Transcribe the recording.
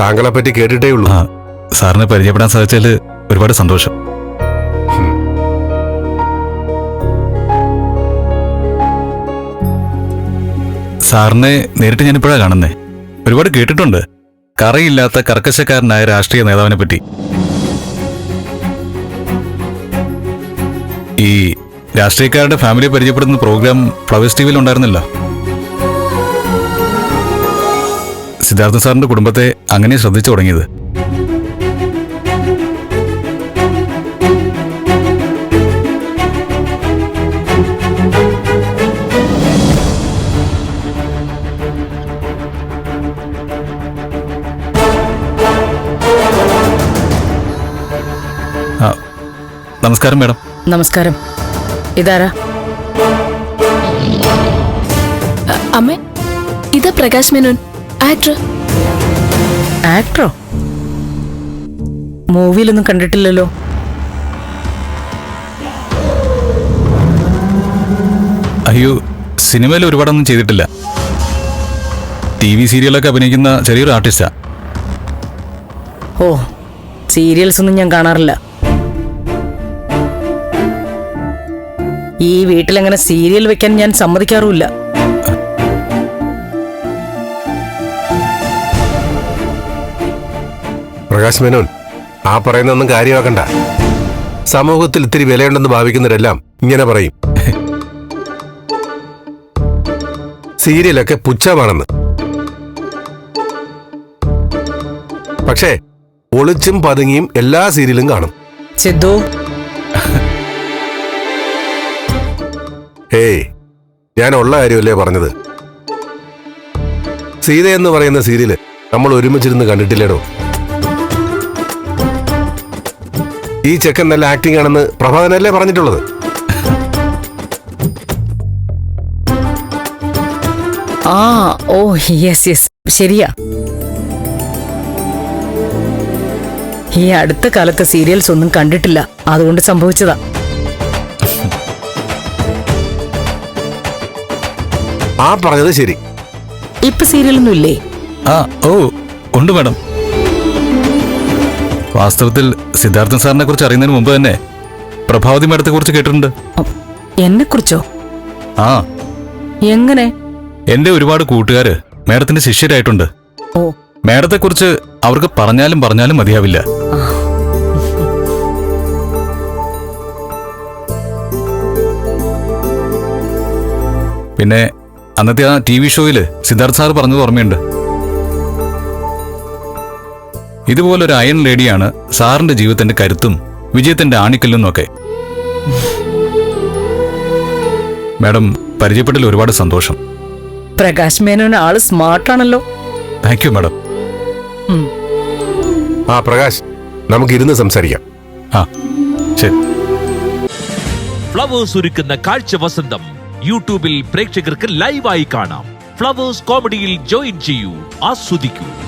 താങ്കളെ പറ്റി കേട്ടിട്ടേ ഉള്ളൂ ആ സാറിനെ പരിചയപ്പെടാൻ സാധിച്ചതിൽ ഒരുപാട് സന്തോഷം. സാറിനെ നേരിട്ട് ഞാനിപ്പോഴാണ് കാണുന്നേ. ഒരുപാട് കേട്ടിട്ടുണ്ട്. കറയില്ലാത്ത കർക്കശക്കാരനായ രാഷ്ട്രീയ നേതാവിനെ പറ്റി. ഈ രാഷ്ട്രീയക്കാരുടെ ഫാമിലിയെ പരിചയപ്പെടുന്ന പ്രോഗ്രാം ഫ്ലവേഴ്സ് ടി വിയിൽ ഉണ്ടായിരുന്നല്ലോ സിദ്ധാർത്ഥ സാറിന്റെ കുടുംബത്തെ അങ്ങനെ ശ്രദ്ധിച്ചു തുടങ്ങിയത്. നമസ്കാരം മേഡം. നമസ്കാരം. ഇതാരാ? അമ്മേ ഇതാ പ്രകാശ് മേനോൻ. ആക്ടർ ആക്ടറോ? മൂവിയിലൊന്നും കണ്ടിട്ടില്ലല്ലോ. അയ്യോ സിനിമയിൽ ഒരുപാടൊന്നും ചെയ്തിട്ടില്ല. ടി വി സീരിയലൊക്കെ അഭിനയിക്കുന്ന ചെറിയൊരു ആർട്ടിസ്റ്റാ. ഓ സീരിയൽസ് ഒന്നും ഞാൻ കാണാറില്ല. ഈ വീട്ടിലങ്ങനെ സീരിയൽ വെക്കാൻ ഞാൻ സമ്മതിക്കാറുമില്ല. പ്രകാശ് മേനോൻ ആ പറയുന്നൊന്നും കാര്യമാക്കണ്ട. സമൂഹത്തിൽ ഇത്തിരി വിലയുണ്ടെന്ന് ഭാവിക്കുന്നവരെല്ലാം ഇങ്ങനെ പറയും. സീരിയലൊക്കെ പുച്ഛമാണെന്ന്. പക്ഷേ ഒളിച്ചും പതുങ്ങിയും എല്ലാ സീരിയലും കാണും. സിദ്ധു. ഏയ് ഞാൻ ഉള്ള കാര്യമല്ലേ പറഞ്ഞത്? സീത എന്ന് പറയുന്ന സീരിയൽ നമ്മൾ ഒരുമിച്ചിരുന്ന് കണ്ടിട്ടില്ലേടോ? ഈ ചെക്കൻ നല്ല ആക്ടിംഗ് ആണെന്ന് പ്രഭാതനല്ലേ പറഞ്ഞിട്ടുള്ളത്? ആ ഓ യെസ് യെസ് ശരിയാ. ഈ അടുത്ത കാലത്തെ സീരിയൽസ് ഒന്നും കണ്ടിട്ടില്ല. അതുകൊണ്ട് സംഭവിച്ചതാ. ആ പറഞ്ഞത് ശരി. ഇപ്പൊ സീരിയലൊന്നും ഇല്ലേ ആ ഓ ഉണ്ട് മാഡം. വാസ്തവത്തിൽ സിദ്ധാർത്ഥൻ സാറിനെ കുറിച്ച് അറിയുന്നതിന് മുമ്പ് തന്നെ പ്രഭാവതി മാഡത്തെ കുറിച്ച് കേട്ടിട്ടുണ്ട്. എന്നെ കുറിച്ചോ ആ. എങ്ങനെ? എന്റെ ഒരുപാട് കൂട്ടുകാര് മാഡത്തിന്റെ ശിഷ്യരായിട്ടുണ്ട്. ഓ. മാഡത്തെ കുറിച്ച് അവർക്ക് പറഞ്ഞാലും പറഞ്ഞാലും മതിയാവില്ല. പിന്നെ അന്നത്തെ ആ ടി വി ഷോയിൽ സിദ്ധാർത്ഥ് സാർ പറഞ്ഞത് ഓർമ്മയുണ്ട്. ഇതുപോലൊരു അയൺ ലേഡിയാണ് സാറിന്റെ ജീവിതത്തിന്റെ കരുത്തും വിജയത്തിന്റെ ആണിക്കല്ലും ഒക്കെ മാഡം പരിചയപ്പെട്ടതിൽ ഒരുപാട് സന്തോഷം. പ്രകാശ് മേനോൻ ആൾ സ്മാർട്ടാണല്ലോ. Thank you madam. ആ പ്രകാശ് നമുക്ക് ഇരുന്ന് സംസാരിക്കാം. ആ ശരി. ഫ്ലവേഴ്സ് ഒരുക്കുന്ന കാഴ്ച വസന്തം യൂട്യൂബിൽ പ്രേക്ഷകർക്ക് ലൈവായി കാണാം. ഫ്ലവേഴ്സ് കോമഡിയിൽ ജോയിൻ ചെയ്യൂ ആസ്വദിക്കൂ.